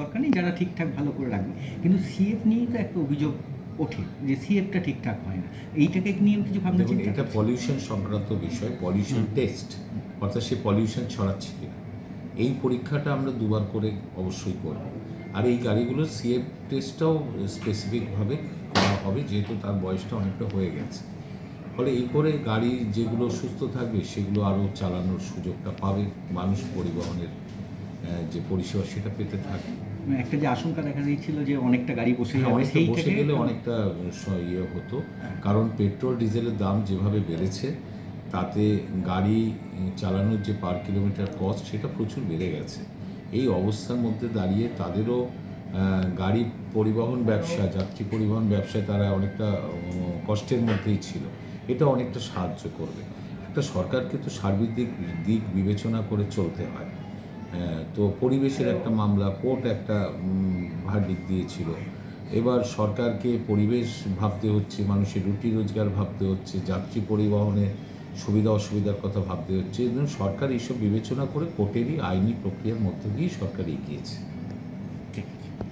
দরকার নেই যারা ঠিকঠাক ভালো করে রাখবে। কিন্তু সিএফ নিয়েই তো একটা অভিযোগ ওঠে যে সিএফটা ঠিকঠাক হয় না। এইটাকে নিয়েও কিছু ভাবনা চিন্তা এটা পলিউশন সংক্রান্ত বিষয় পলিউশন টেস্ট অর্থাৎ সে পলিউশন ছড়াচ্ছে কিনা। এই পরীক্ষাটা আমরা দুবার করে অবশ্যই করব। আর এই গাড়িগুলোর সিএফ টেস্টটাও স্পেসিফিকভাবে করা হবে যেহেতু তার বয়সটা অনেকটা হয়ে গেছে। ফলে এই করে গাড়ি যেগুলো সুস্থ থাকবে সেগুলো আরও চালানোর সুযোগটা পাবে মানুষ পরিবহনের যে পরিষেবা সেটা পেতে থাকে। মানে একটা যে আশঙ্কা দেখা দিয়েছিল যে অনেকটা গাড়ি বসে হ্যাঁ, যাবে অনেকটা সেই বসে গেলে অনেকটা ইয়ে হতো। কারণ পেট্রোল ডিজেলের দাম যেভাবে বেড়েছে তাতে গাড়ি চালানোর যে পার কিলোমিটার কস্ট সেটা প্রচুর বেড়ে গেছে। এই অবস্থার মধ্যে দাঁড়িয়ে তাদেরও গাড়ি পরিবহন ব্যবসা যাত্রী পরিবহন ব্যবসায় তারা অনেকটা কষ্টের মধ্যেই ছিল। এটা অনেকটা সাহায্য করবে। একটা সরকারকে তো সার্বিক দিক বিবেচনা করে চলতে হয় হ্যাঁ, তো পরিবেশের একটা মামলা কোর্ট একটা ভার্ডিক দিয়েছিল। এবার সরকারকে পরিবেশ ভাবতে হচ্ছে মানুষের রুটি রোজগার ভাবতে হচ্ছে যাত্রী পরিবহনে সুবিধা অসুবিধার কথা ভাবতে হচ্ছে। সরকার এইসব বিবেচনা করে কোর্টেরই আইনি প্রক্রিয়ার মধ্যে দিয়েই সরকার এগিয়েছে।